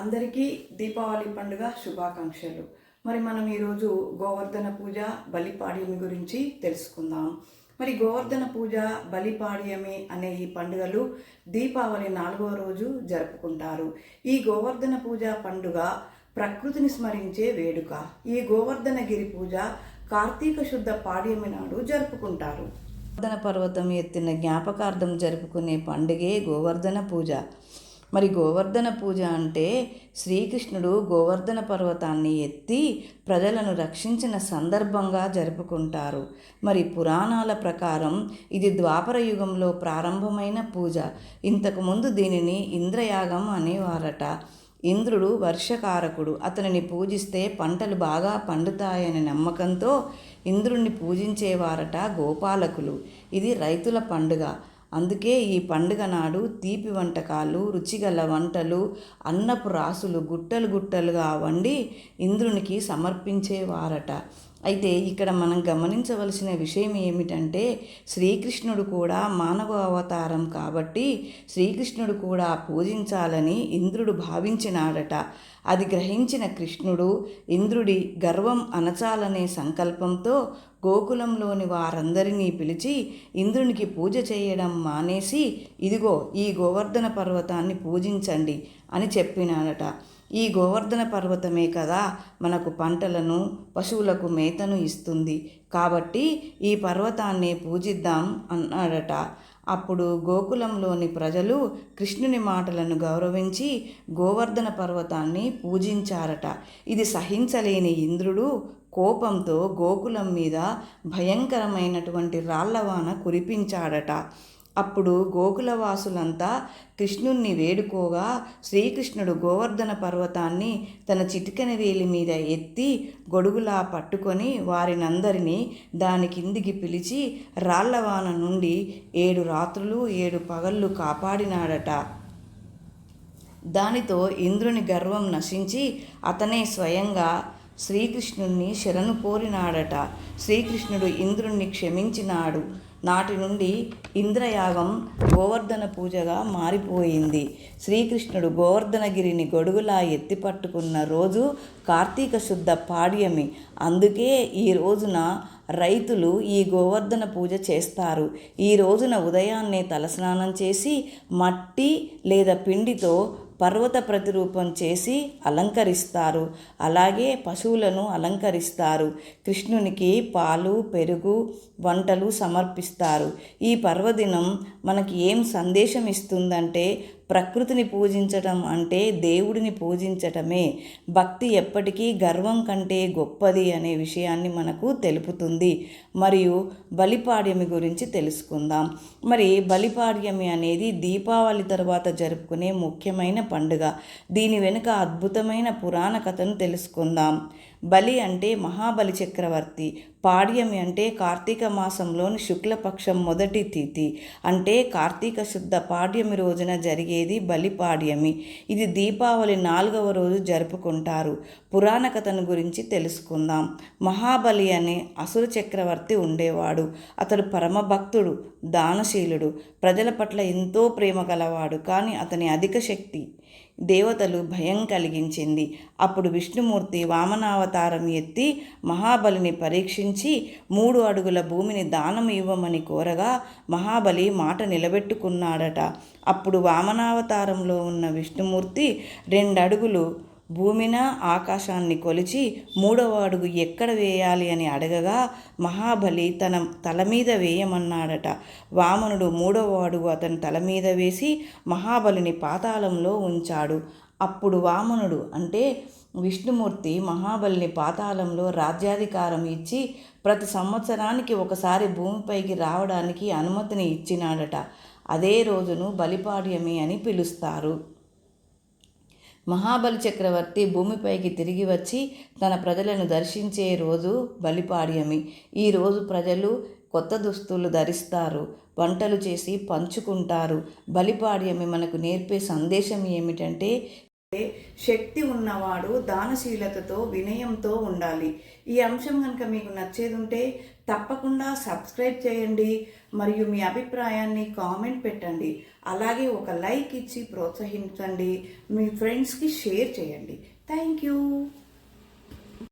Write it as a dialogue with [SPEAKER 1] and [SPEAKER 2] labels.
[SPEAKER 1] అందరికీ దీపావళి పండుగ శుభాకాంక్షలు. మరి మనం ఈరోజు గోవర్ధన పూజ బలిపాడ్యమి గురించి తెలుసుకుందాం. మరి గోవర్ధన పూజ బలిపాడ్యమి అనే ఈ పండుగలు దీపావళి నాలుగవ రోజు జరుపుకుంటారు. ఈ గోవర్ధన పూజ పండుగ ప్రకృతిని స్మరించే వేడుక. ఈ గోవర్ధన గిరి పూజ కార్తీక శుద్ధ పాడ్యమి నాడు జరుపుకుంటారు. గోవర్ధన పర్వతం ఎత్తిన జ్ఞాపకార్థం జరుపుకునే పండుగే గోవర్ధన పూజ. మరి గోవర్ధన పూజ అంటే శ్రీకృష్ణుడు గోవర్ధన పర్వతాన్ని ఎత్తి ప్రజలను రక్షించిన సందర్భంగా జరుపుకుంటారు. మరి పురాణాల ప్రకారం ఇది ద్వాపర యుగంలో ప్రారంభమైన పూజ. ఇంతకుముందు దీనిని ఇంద్రయాగం అనేవారట. ఇంద్రుడు వర్షకారకుడు. అతనిని పూజిస్తే పంటలు బాగా పండుతాయనే నమ్మకంతో ఇంద్రుణ్ణి పూజించేవారట గోపాలకులు. ఇది రైతుల పండుగ. అందుకే ఈ పండుగ నాడు తీపి వంటకాలు రుచిగల వంటలు అన్నపు రాసులు గుట్టలు గుట్టలుగా వండి ఇంద్రునికి సమర్పించేవారట. అయితే ఇక్కడ మనం గమనించవలసిన విషయం ఏమిటంటే శ్రీకృష్ణుడు కూడా మానవ అవతారం కాబట్టి శ్రీకృష్ణుడు కూడా పూజించాలని ఇంద్రుడు భావించినాడట. అది గ్రహించిన కృష్ణుడు ఇంద్రుడి గర్వం అనచాలనే సంకల్పంతో గోకులంలోని వారందరినీ పిలిచి ఇంద్రునికి పూజ చేయడం మానేసి ఇదిగో ఈ గోవర్ధన పర్వతాన్ని పూజించండి అని చెప్పినాడట. ఈ గోవర్ధన పర్వతమే కదా మనకు పంటలను పశువులకు మేతను ఇస్తుంది. కాబట్టి ఈ పర్వతాన్ని పూజిద్దాం అన్నాడట. అప్పుడు గోకులంలోని ప్రజలు కృష్ణుని మాటలను గౌరవించి గోవర్ధన పర్వతాన్ని పూజించారట. ఇది సహించలేని ఇంద్రుడు కోపంతో గోకులం మీద భయంకరమైనటువంటి రాళ్ళవాన కురిపించాడట. అప్పుడు గోకులవాసులంతా కృష్ణుణ్ణి వేడుకోగా శ్రీకృష్ణుడు గోవర్ధన పర్వతాన్ని తన చిటికని వేలి మీద ఎత్తి గొడుగులా పట్టుకొని వారినందరినీ దాని కిందికి పిలిచి రాళ్ళవాన నుండి ఏడు రాత్రులు ఏడు పగళ్ళు కాపాడినాడట. దానితో ఇంద్రుని గర్వం నశించి అతనే స్వయంగా శ్రీకృష్ణుణ్ణి శరణు కోరినాడట. శ్రీకృష్ణుడు ఇంద్రుణ్ణి క్షమించినాడు. నాటి నుండి ఇంద్రయాగం గోవర్ధన పూజగా మారిపోయింది. శ్రీకృష్ణుడు గోవర్ధనగిరిని గొడుగులా ఎత్తిపట్టుకున్న రోజు కార్తీక శుద్ధ పాడ్యమి. అందుకే ఈ రోజున రైతులు ఈ గోవర్ధన పూజ చేస్తారు. ఈ రోజున ఉదయాన్నే తలస్నానం చేసి మట్టి లేదా పిండితో పర్వత ప్రతిరూపం చేసి అలంకరిస్తారు. అలాగే పశువులను అలంకరిస్తారు. కృష్ణునికి పాలు పెరుగు వంటలు సమర్పిస్తారు. ఈ పర్వదినం మనకి ఏం సందేశం ఇస్తుందంటే ప్రకృతిని పూజించటం అంటే దేవుడిని పూజించటమే. భక్తి ఎప్పటికీ గర్వం కంటే గొప్పది అనే విషయాన్ని మనకు తెలుపుతుంది. మరియు బలిపాడ్యమి గురించి తెలుసుకుందాం. మరి బలిపాడ్యమి అనేది దీపావళి తర్వాత జరుపుకునే ముఖ్యమైన పండుగ. దీని వెనుక అద్భుతమైన పురాణ కథను తెలుసుకుందాం. బలి అంటే మహాబలి చక్రవర్తి పాడ్యమి అంటే కార్తీక మాసంలోని శుక్లపక్షం మొదటి తిథి. అంటే కార్తీక శుద్ధ పాడ్యమి రోజున జరిగేది బలి పాడ్యమి. ఇది దీపావళి నాలుగవ రోజు జరుపుకుంటారు. పురాణ కథను గురించి తెలుసుకుందాం. మహాబలి అనే అసుర చక్రవర్తి ఉండేవాడు. అతడు పరమభక్తుడు దానశీలుడు. ప్రజల పట్ల ఎంతో ప్రేమ గలవాడు. కానీ అతని అధిక శక్తి దేవతలు భయం కలిగించింది. అప్పుడు విష్ణుమూర్తి వామనావతారం ఎత్తి మహాబలిని పరీక్షించి మూడు అడుగుల భూమిని దానం ఇవ్వమని కోరగా మహాబలి మాట నిలబెట్టుకున్నాడట. అప్పుడు వామనావతారంలో ఉన్న విష్ణుమూర్తి రెండు అడుగులు భూమిన ఆకాశాన్ని కొలిచి మూడవ అడుగు ఎక్కడ వేయాలి అని అడగగా మహాబలి తన తల మీద వేయమన్నాడట. వామనుడు మూడవ అడుగు అతని తల మీద వేసి మహాబలిని పాతాళంలో ఉంచాడు. అప్పుడు వామనుడు అంటే విష్ణుమూర్తి మహాబలిని పాతాళంలో రాజ్యాధికారం ఇచ్చి ప్రతి సంవత్సరానికి ఒకసారి భూమిపైకి రావడానికి అనుమతిని ఇచ్చినాడట. అదే రోజును బలిపాడ్యమి అని పిలుస్తారు. మహాబలి చక్రవర్తి భూమిపైకి తిరిగి వచ్చి తన ప్రజలను దర్శించే రోజు బలిపాడ్యమి. ఈ రోజు ప్రజలు కొత్త దుస్తులు ధరిస్తారు వంటలు చేసి పంచుకుంటారు. బలిపాడ్యమి మనకు నేర్పే సందేశం ఏమిటంటే శక్తి ఉన్నవాడు దానశీలతతో వినయంతో ఉండాలి. ఈ అంశం కనుక మీకు నచ్చేది ఉంటే తప్పకుండా సబ్స్క్రైబ్ చేయండి. మరియు మీ అభిప్రాయాన్ని కామెంట్ పెట్టండి. అలాగే ఒక లైక్ ఇచ్చి ప్రోత్సహించండి. మీ ఫ్రెండ్స్కి షేర్ చేయండి. Thank you.